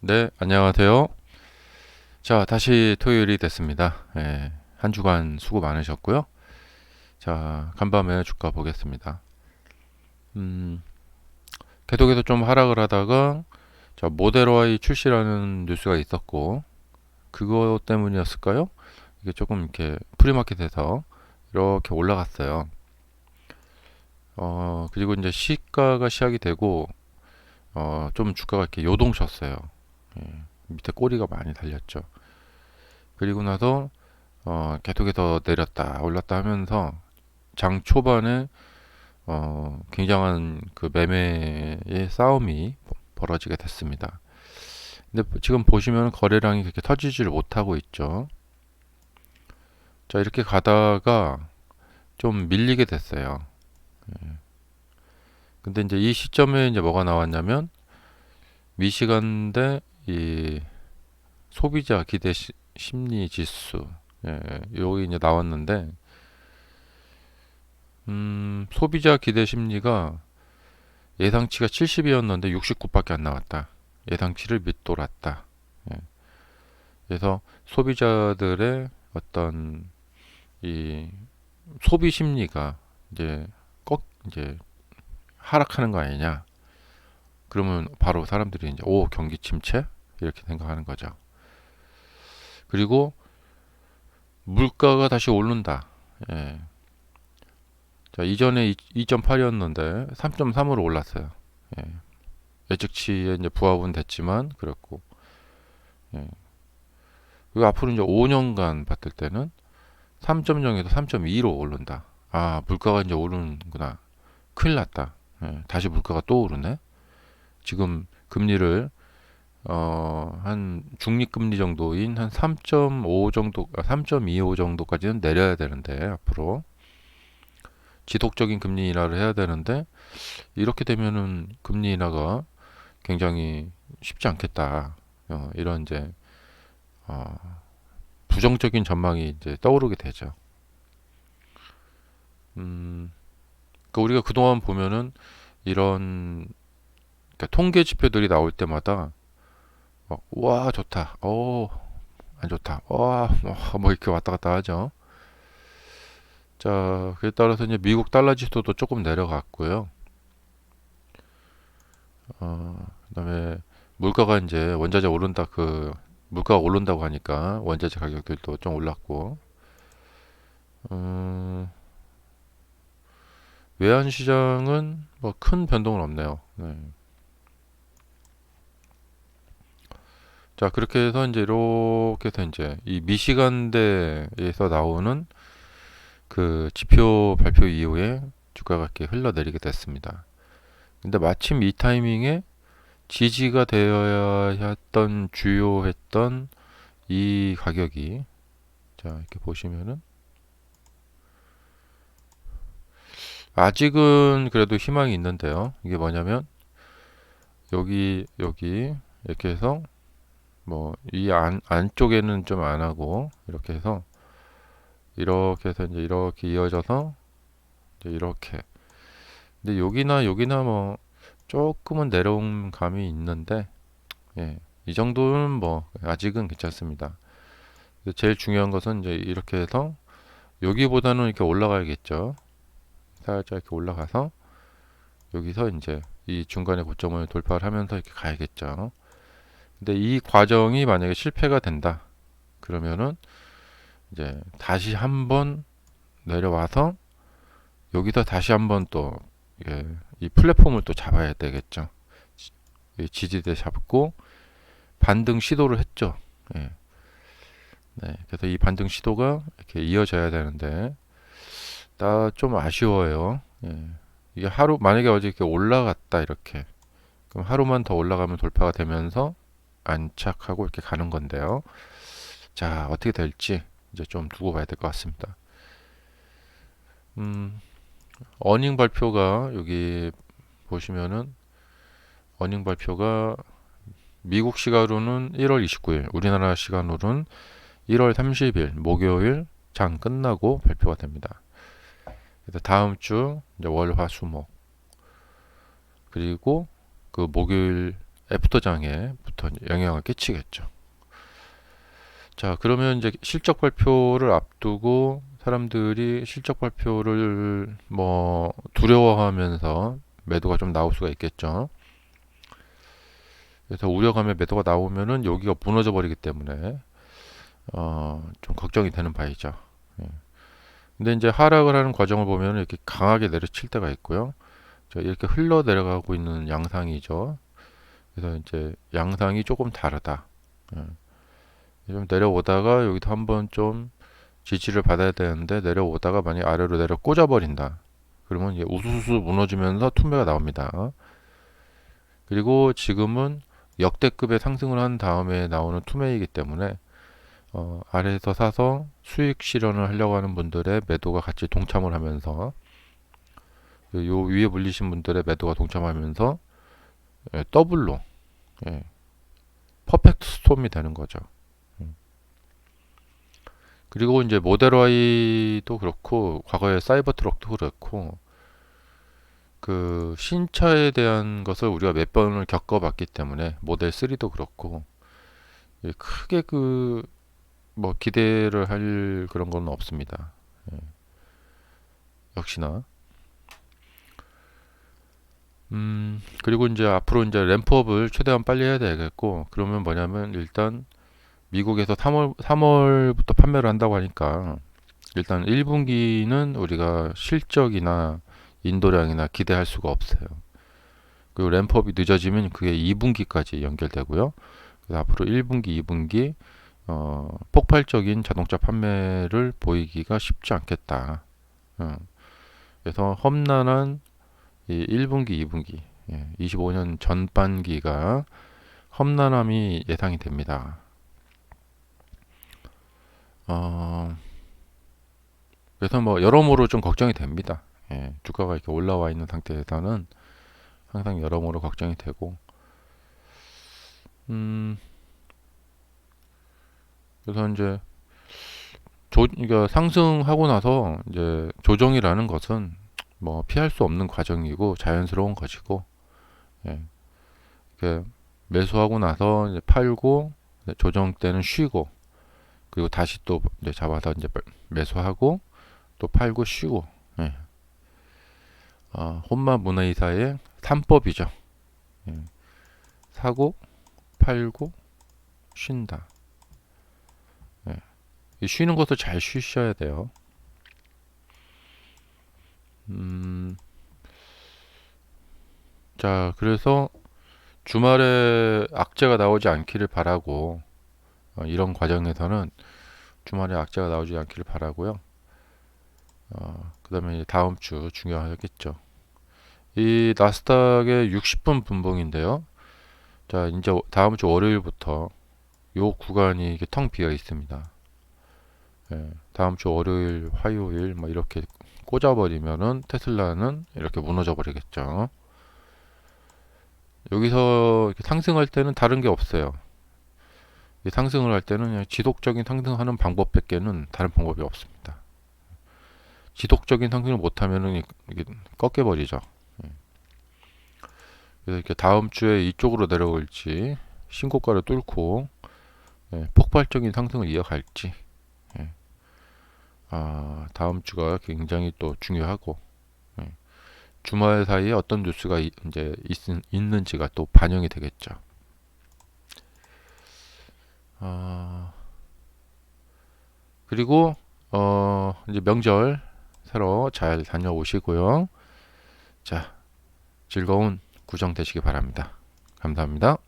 네, 안녕하세요. 자, 다시 토요일이 됐습니다. 예, 한 주간 수고 많으셨고요. 자, 간밤에 주가 보겠습니다. 음, 계속해서 좀 하락을 하다가 자, 모델 Y 출시라는 뉴스가 있었고 그것 때문이었을까요? 이게 조금 이렇게 프리마켓에서 이렇게 올라갔어요. 어, 그리고 이제 시가가 시작이 되고 어, 좀 주가가 이렇게 요동쳤어요. 예, 밑에 꼬리가 많이 달렸죠. 그리고 나서 어, 계속해서 내렸다 올랐다 하면서 장 초반에 어, 굉장한 그 매매의 싸움이 벌어지게 됐습니다. 근데 지금 보시면 거래량이 그렇게 터지지를 못하고 있죠. 자 이렇게 가다가 좀 밀리게 됐어요. 예. 근데 이제 이 시점에 이제 뭐가 나왔냐면 미시간대 이 소비자 기대 시, 심리 지수 예, 여기 이제 나왔는데 음, 소비자 기대 심리가 예상치가 70이었는데 69밖에 안 나왔다. 예상치를 밑돌았다. 예. 그래서 소비자들의 어떤 이 소비 심리가 이제 꺾 이제 하락하는 거 아니냐. 그러면 바로 사람들이 이제 오 경기 침체 이렇게 생각하는 거죠. 그리고 물가가 다시 오른다. 예. 자 이전에 2.8이었는데 3.3으로 올랐어요. 예. 예측치에 이제 부합은 됐지만 그렇고 예. 그리고 앞으로 이제 5년간 봤을 때는 3.0에서 3.2로 오른다. 아 물가가 이제 오르는구나. 큰일 났다. 예. 다시 물가가 또 오르네. 지금 금리를 어, 한 중립금리 정도인 한 3.5 정도, 3.25 정도까지는 내려야 되는데 앞으로 지속적인 금리 인하를 해야 되는데 이렇게 되면은 금리 인하가 굉장히 쉽지 않겠다. 어, 이런 이제 어, 부정적인 전망이 이제 떠오르게 되죠. 음, 그러니까 우리가 그동안 보면은 이런 그러니까 통계 지표들이 나올 때마다 막, 와 좋다, 어, 안 좋다, 와, 뭐, 뭐 이렇게 왔다 갔다 하죠. 자, 그에 따라서 이제 미국 달러 지수도 조금 내려갔고요. 어, 그다음에 물가가 이제 원자재 오른다 그 물가가 오른다고 하니까 원자재 가격들도 좀 올랐고, 음, 외환 시장은 뭐 큰 변동은 없네요. 네. 자, 그렇게 해서 이제 이렇게 해서 이제 이 미시간대에서 나오는 그 지표 발표 이후에 주가가 이렇게 흘러내리게 됐습니다. 근데 마침 이 타이밍에 지지가 되어야 했던 주요했던 이 가격이 자, 이렇게 보시면은 아직은 그래도 희망이 있는데요. 이게 뭐냐면 여기 여기 이렇게 해서 뭐 이 안 안쪽에는 좀 안 하고 이렇게 해서 이렇게 해서 이제 이렇게 이어져서 이제 이렇게 근데 여기나 여기나 뭐 조금은 내려온 감이 있는데 예, 이 정도는 뭐 아직은 괜찮습니다. 제일 중요한 것은 이제 이렇게 해서 여기보다는 이렇게 올라가야겠죠. 살짝 이렇게 올라가서 여기서 이제 이 중간에 고점을 돌파를 하면서 이렇게 가야겠죠. 근데 이 과정이 만약에 실패가 된다. 그러면은 이제 다시 한번 내려와서 여기서 다시 한번 또 예, 이 플랫폼을 또 잡아야 되겠죠. 지지대 잡고 반등 시도를 했죠. 예. 네, 그래서 이 반등 시도가 이렇게 이어져야 되는데 나좀 아쉬워요. 예. 이게 하루 만약에 어제 이렇게 올라갔다 이렇게 그럼 하루만 더 올라가면 돌파가 되면서 안착하고 이렇게 가는 건데요. 자 어떻게 될지 이제 좀 두고 봐야 될 것 같습니다. 음, 어닝 발표가 여기 보시면은 어닝 발표가 미국 시간으로는 1월 29일, 우리나라 시간으로는 1월 30일 목요일 장 끝나고 발표가 됩니다. 다음 주 이제 월, 화, 수, 목 그리고 그 목요일 애프터장에부터 영향을 끼치겠죠. 자, 그러면 이제 실적 발표를 앞두고 사람들이 실적 발표를 뭐 두려워하면서 매도가 좀 나올 수가 있겠죠. 그래서 우려감에 매도가 나오면은 여기가 무너져 버리기 때문에 어, 좀 걱정이 되는 바이죠. 예. 근데 이제 하락을 하는 과정을 보면 이렇게 강하게 내려칠 때가 있고요. 자, 이렇게 흘러 내려가고 있는 양상이죠. 그래서 이제 양상이 조금 다르다. 예. 좀 내려오다가 여기도 한번 좀 지지를 받아야 되는데 내려오다가 만약 아래로 내려 꽂아버린다. 그러면 이제 우수수 무너지면서 투매가 나옵니다. 그리고 지금은 역대급의 상승을 한 다음에 나오는 투매이기 때문에 어, 아래에서 사서 수익 실현을 하려고 하는 분들의 매도가 같이 동참을 하면서 요 위에 물리신 분들의 매도가 동참하면서 예, 더블로 예, 퍼펙트 스톰이 되는 거죠. 음. 그리고 이제 모델 Y도 그렇고 과거의 사이버 트럭도 그렇고 그 신차에 대한 것을 우리가 몇 번을 겪어봤기 때문에 모델 3도 그렇고 예, 크게 그 뭐 기대를 할 그런 건 없습니다. 예. 역시나 음 그리고 이제 앞으로 이제 램프업을 최대한 빨리 해야 되겠고 그러면 뭐냐면 일단 미국에서 3월 3월부터 판매를 한다고 하니까 일단 1분기는 우리가 실적이나 인도량이나 기대할 수가 없어요. 그리고 램프업이 늦어지면 그게 2분기까지 연결되고요. 그래서 앞으로 1분기, 2분기 어, 폭발적인 자동차 판매를 보이기가 쉽지 않겠다. 어. 그래서 험난한 이 1분기, 2분기, 예, 25년 전반기가 험난함이 예상이 됩니다. 어, 그래서 뭐 여러모로 좀 걱정이 됩니다. 예, 주가가 이렇게 올라와 있는 상태에서는 항상 여러모로 걱정이 되고, 음, 그래서 이제 조, 그러니까 상승하고 나서 이제 조정이라는 것은 뭐 피할 수 없는 과정이고 자연스러운 것이고, 예, 매수하고 나서 이제 팔고 조정 때는 쉬고, 그리고 다시 또 이제 잡아서 이제 매수하고 또 팔고 쉬고, 예. 어, 혼마 문화이사의 3법이죠. 예. 사고, 팔고, 쉰다. 예. 이 쉬는 것도 잘 쉬셔야 돼요. 음, 자, 그래서 주말에 악재가 나오지 않기를 바라고, 어, 이런 과정에서는 주말에 악재가 나오지 않기를 바라고요. 어, 그 다음에 다음 주 중요하겠죠. 이 나스닥의 60분 분봉인데요. 자, 이제 다음 주 월요일부터 요 구간이 텅 비어 있습니다. 예, 다음 주 월요일, 화요일 뭐 이렇게 꽂아버리면은 테슬라는 이렇게 무너져 버리겠죠. 여기서 상승할 때는 다른 게 없어요. 상승을 할 때는 지속적인 상승하는 방법밖에는 다른 방법이 없습니다. 지속적인 상승을 못하면은 이게 꺾여 버리죠. 예. 그래서 이렇게 다음 주에 이쪽으로 내려올지 신고가를 뚫고 예, 폭발적인 상승을 이어갈지 예. 아, 다음 주가 굉장히 또 중요하고 예. 주말 사이에 어떤 뉴스가 이, 이제 있, 있는지가 또 반영이 되겠죠. 아, 그리고 어, 이제 명절 새로 잘 다녀오시고요. 자, 즐거운 구정 되시기 바랍니다. 감사합니다.